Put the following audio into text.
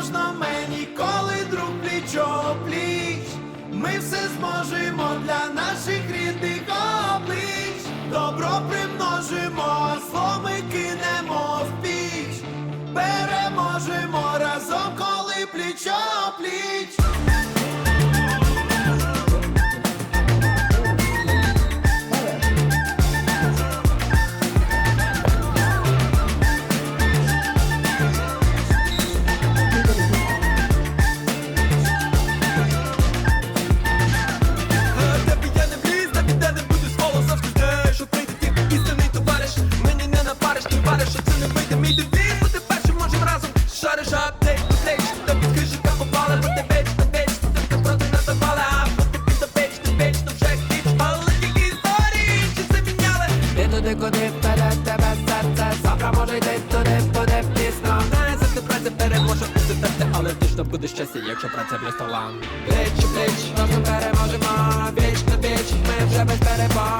можна ми ніколи друг пліч пліч, ми все зможемо для наших рідних облич, добро примножимо, а зло ми кинемо в піч, переможемо разом, коли пліч опліч. пліч. Не вийде мій девіз Бути першим можем разом, шариш апдейт, плеч Та підкажи, попали, бо ти віч, ти віч Ти ти проти нас а бути під допеч, ти віч, то вже хіч Але які історії, чи це міняли? Ти туди, куди вперед тебе серце? Завтра може йти туди, буде пізно. Знає, за ти праця переможе бути терти Але точно буде щастя, якщо праця для стола. Плеч у плеч, разом переможемо. Віч на віч, ми вже без перебон